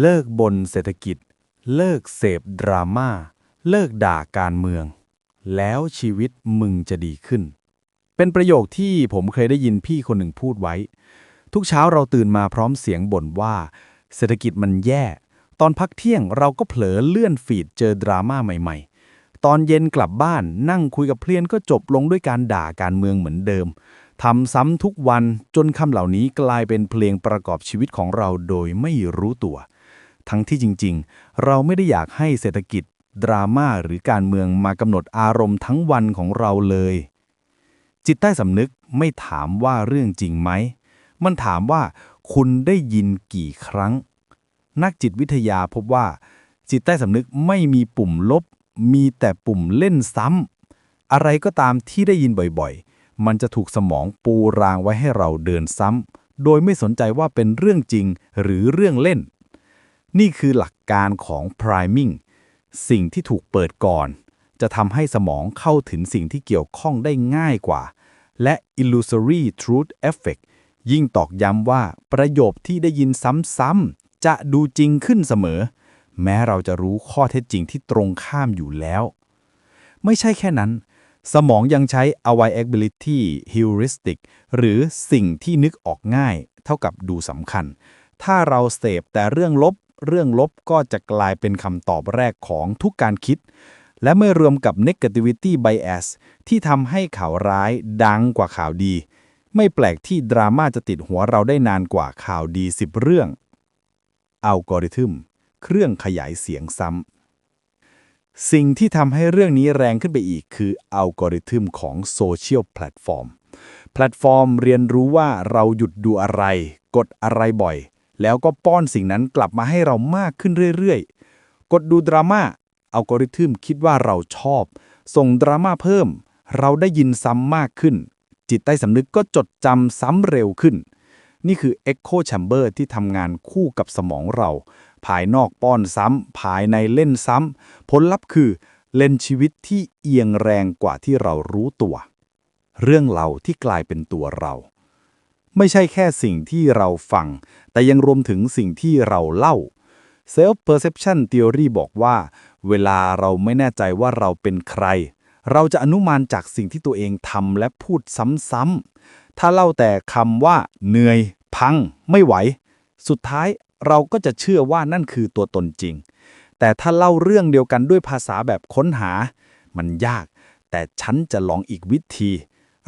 เลิกบนเศรษฐกิจ เลิกเสพดราม่า เลิกด่าการเมือง แล้วชีวิตมึงจะดีขึ้น เป็นประโยคที่ผมเคยได้ยินพี่คนหนึ่งพูดไว้ ทุกเช้าเราตื่นมาพร้อมเสียงบ่นว่า เศรษฐกิจมันแย่ ตอนพักเที่ยงเราก็เผลอเลื่อนฟีดเจอดราม่าใหม่ๆ ตอนเย็นกลับบ้านนั่งคุยกับเพื่อนก็จบลงด้วยการด่าการเมืองเหมือนเดิมทำซ้ำทุกวันจนคำเหล่านี้กลายเป็นเพลงประกอบชีวิตของเราโดยไม่รู้ตัว ทั้งที่จริง ๆ เราไม่ได้อยากให้เศรษฐกิจ ดราม่าหรือการเมืองมากำหนดอารมณ์ทั้งวันของเราเลย จิตใต้สำนึกไม่ถามว่าเรื่องจริงไหม มันถามว่าคุณได้ยินกี่ครั้ง นักจิตวิทยาพบว่า จิตใต้สำนึกไม่มีปุ่มลบ มีแต่ปุ่มเล่นซ้ำอะไรก็ตามที่ได้ยินบ่อยๆ มันจะถูกสมองปูรางไว้ให้เราเดินซ้ำโดยไม่สนใจว่าเป็นเรื่องจริงหรือเรื่องเล่น นี่คือหลักการของ priming สิ่งที่ถูกเปิดก่อน จะทำให้สมองเข้าถึงสิ่งที่เกี่ยวข้องได้ง่ายกว่า และ illusory truth effect ยิ่งตอกย้ำว่าประโยคที่ได้ยินซ้ำๆจะดูจริงขึ้นเสมอ แม้เราจะรู้ข้อเท็จจริงที่ตรงข้ามอยู่แล้ว ไม่ใช่แค่นั้น สมองยังใช้ availability heuristic หรือสิ่งที่นึกออกง่าย เท่ากับดูสำคัญ ถ้าเราเสพแต่เรื่องลบ เรื่องลบก็จะกลายเป็นคำตอบแรกของทุกการคิด และเมื่อรวมกับ negativity bias ที่ทำให้ข่าวร้ายดังกว่าข่าวดี ไม่แปลกที่ดราม่าจะติดหัวเราได้นานกว่าข่าวดี 10 เรื่องอัลกอริทึมเครื่องขยายเสียงซ้ำ สิ่งที่ทำให้เรื่องนี้แรงขึ้นไปอีกคืออัลกอริทึมของโซเชียลแพลตฟอร์ม แพลตฟอร์มเรียนรู้ว่าเราหยุดดูอะไร กดอะไรบ่อย แล้วก็ป้อนสิ่งนั้นกลับมาให้เรามากขึ้นเรื่อยๆ กดดูดราม่าอัลกอริทึมคิดว่าเราชอบ ส่งดราม่าเพิ่ม เราได้ยินซ้ำมากขึ้น จิตใต้สำนึกก็จดจำซ้ำเร็วขึ้น นี่คือ Echo Chamber ที่ทำงานคู่กับสมองเรา ภายนอกป้อนซ้ำ ภายในเล่นซ้ำ ผลลัพธ์คือ เล่นชีวิตที่เอียงแรงกว่าที่เรารู้ตัว เรื่องเราที่กลายเป็นตัวเรา ไม่ใช่แค่สิ่งที่เราฟัง แต่ยังรวมถึงสิ่งที่เราเล่า Self Perception Theory บอกว่า เวลาเราไม่แน่ใจว่าเราเป็นใคร เราจะอนุมานจากสิ่งที่ตัวเองทำและพูดซ้ำๆถ้าเล่าแต่คำว่า เหนื่อย พัง ไม่ไหว สุดท้ายเราก็จะเชื่อว่านั่นคือตัวตนจริง แต่ถ้าเล่าเรื่องเดียวกันด้วยภาษาแบบค้นหา มันยาก แต่ฉันจะลองอีกวิธี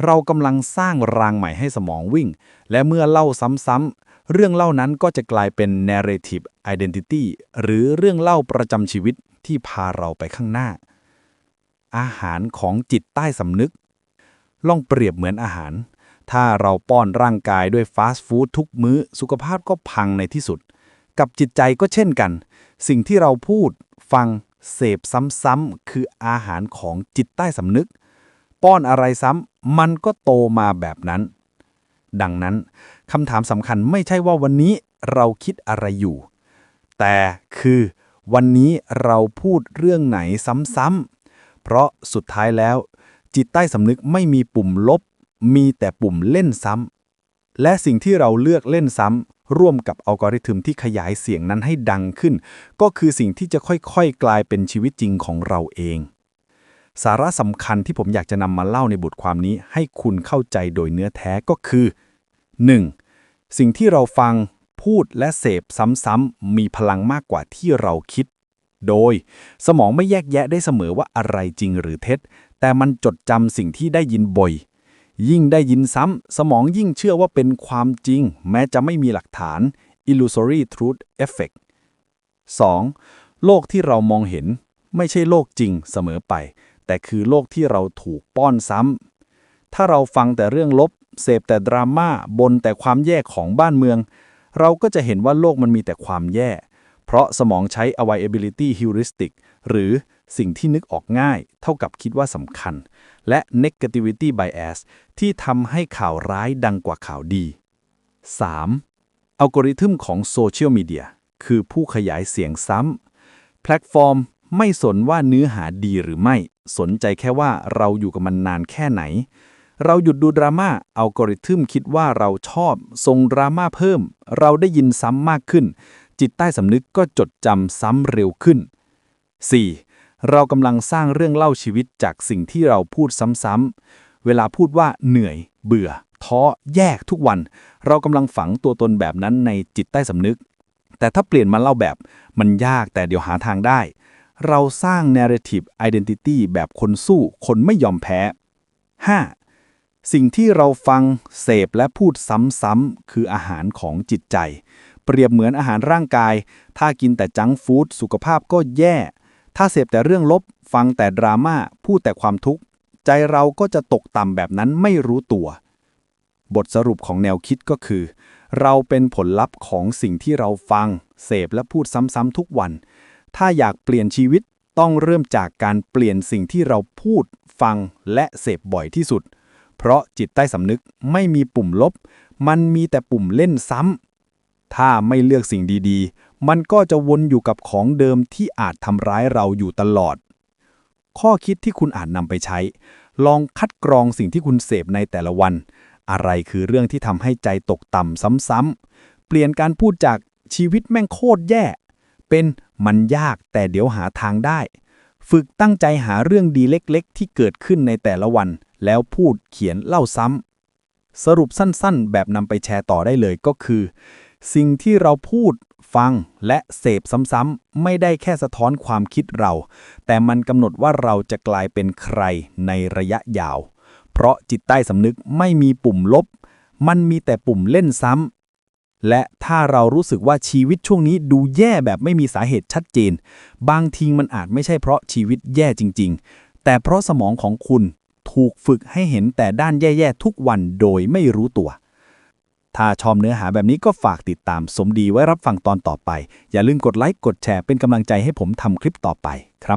เรากำลังสร้างรางใหม่ให้สมองวิ่ง และเมื่อเล่าซ้ำๆ เรื่องเล่านั้นก็จะกลายเป็น narrative identity หรือเรื่องเล่าประจำชีวิตที่พาเราไปข้างหน้า อาหารของจิตใต้สำนึก ลองเปรียบเหมือนอาหาร ถ้าเราป้อนร่างกายด้วยฟาสต์ฟู้ดทุกมื้อ สุขภาพก็พังในที่สุด กับจิตใจก็เช่นกัน สิ่งที่เราพูด ฟัง เสพซ้ำๆ คืออาหารของจิตใต้สำนึก ป้อนอะไรซ้ำมันก็โตมาแบบนั้น ดังนั้นคำถามสำคัญไม่ใช่ว่าวันนี้เราคิดอะไรอยู่ แต่คือวันนี้เราพูดเรื่องไหนซ้ำๆ เพราะสุดท้ายแล้ว จิตใต้สำนึกไม่มีปุ่มลบ มีแต่ปุ่มเล่นซ้ำ และสิ่งที่เราเลือกเล่นซ้ำ ร่วมกับอัลกอริทึมที่ขยายเสียงนั้นให้ดังขึ้น ก็คือสิ่งที่จะค่อยๆ กลายเป็นชีวิตจริงของเราเอง สาระสำคัญที่ผมอยากจะนำมาเล่าในบทความนี้ ให้คุณเข้าใจโดยเนื้อแท้ก็คือ 1. สิ่งที่เราฟังพูดและเสพซ้ำๆมีพลังมากกว่าที่เราคิด โดย สมองไม่แยกแยะได้เสมอว่าอะไรจริงหรือเท็จ แต่มันจดจำสิ่งที่ได้ยินบ่อย ยิ่งได้ยินซ้ำสมองยิ่งเชื่อว่าเป็นความจริง แม้จะไม่มีหลักฐาน illusory truth effect 2. โลกที่เรามองเห็นไม่ใช่โลกจริงเสมอไป แต่คือโลกที่เราถูกป้อนซ้ำ ถ้าเราฟังแต่เรื่องลบ เสพแต่ดราม่าบนแต่ความแย่ของบ้านเมือง เราก็จะเห็นว่าโลกมันมีแต่ความแย่ เพราะสมองใช้ availability heuristic หรือสิ่งที่นึกออกง่าย เท่ากับคิดว่าสำคัญ และ negativity bias ที่ทำให้ข่าวร้ายดังกว่าข่าวดี 3. อัลกอริทึมของโซเชียลมีเดียคือผู้ขยายเสียงซ้ำแพลตฟอร์มไม่สนว่าเนื้อหาดีหรือไม่ สนใจแค่ว่าเราอยู่กับมันนานแค่ไหน เราหยุดดูดราม่าอัลกอริทึมคิดว่าเราชอบส่งดราม่าเพิ่ม เราได้ยินซ้ำมากขึ้น จิตใต้สำนึกก็จดจำซ้ำเร็วขึ้น 4. เรากำลังสร้างเรื่องเล่าชีวิตจากสิ่งที่เราพูดซ้ำๆเวลาพูดว่าเหนื่อย เบื่อ ท้อ แยกทุกวัน เรากำลังฝังตัวตนแบบนั้นในจิตใต้สำนึก แต่ถ้าเปลี่ยนมาเล่าแบบมันยากแต่เดี๋ยวหาทางได้ เราสร้าง narrative identity แบบคนสู้ คนไม่ยอมแพ้ 5. สิ่งที่เราฟัง เสพและพูดซ้ำๆ คืออาหารของจิตใจ เปรียบเหมือนอาหารร่างกาย ถ้ากินแต่จังฟู้ดสุขภาพก็แย่ ถ้าเสพแต่เรื่องลบ ฟังแต่ดราม่า พูดแต่ความทุกข์ ใจเราก็จะตกต่ำแบบนั้นไม่รู้ตัว บทสรุปของแนวคิดก็คือ เราเป็นผลลัพธ์ของสิ่งที่เราฟัง เสพและพูดซ้ำๆทุกวัน ถ้าอยากเปลี่ยนชีวิตต้องเริ่มจากการเปลี่ยนสิ่งที่เราพูด ฟังและเสพบ่อยที่สุด เพราะจิตใต้สำนึกไม่มีปุ่มลบ มันมีแต่ปุ่มเล่นซ้ำ ถ้าไม่เลือกสิ่งดีๆ มันก็จะวนอยู่กับของเดิมที่อาจทำร้ายเราอยู่ตลอด ข้อคิดที่คุณอาจนำไปใช้ ลองคัดกรองสิ่งที่คุณเสพในแต่ละวัน อะไรคือเรื่องที่ทำให้ใจตกต่ำซ้ำๆ เปลี่ยนการพูดจากชีวิตแม่งโคตรแย่ เป็น มันยากแต่เดี๋ยวหาทางได้ ฝึกตั้งใจหาเรื่องดีเล็กๆ ที่เกิดขึ้นในแต่ละวัน แล้วพูดเขียนเล่าซ้ำสรุปสั้นๆ แบบนำไปแชร์ต่อได้เลยก็คือ สิ่งที่เราพูดฟังและเสพซ้ำๆ ไม่ได้แค่สะท้อนความคิดเรา แต่มันกำหนดว่าเราจะกลายเป็นใครในระยะยาว เพราะจิตใต้สำนึกไม่มีปุ่มลบ มันมีแต่ปุ่มเล่นซ้ำ และถ้าเรารู้สึกว่าชีวิตช่วงนี้ดูแย่แบบไม่มีสาเหตุชัดเจน บางทีมันอาจไม่ใช่เพราะชีวิตแย่จริง ๆ แต่เพราะสมองของคุณถูกฝึกให้เห็นแต่ด้านแย่ๆทุกวันโดยไม่รู้ตัว ถ้าชอบเนื้อหาแบบนี้ก็ฝากติดตามสมดีไว้รับฟังตอนต่อไป อย่าลืมกดไลค์กดแชร์เป็นกำลังใจให้ผมทำคลิปต่อไปครับ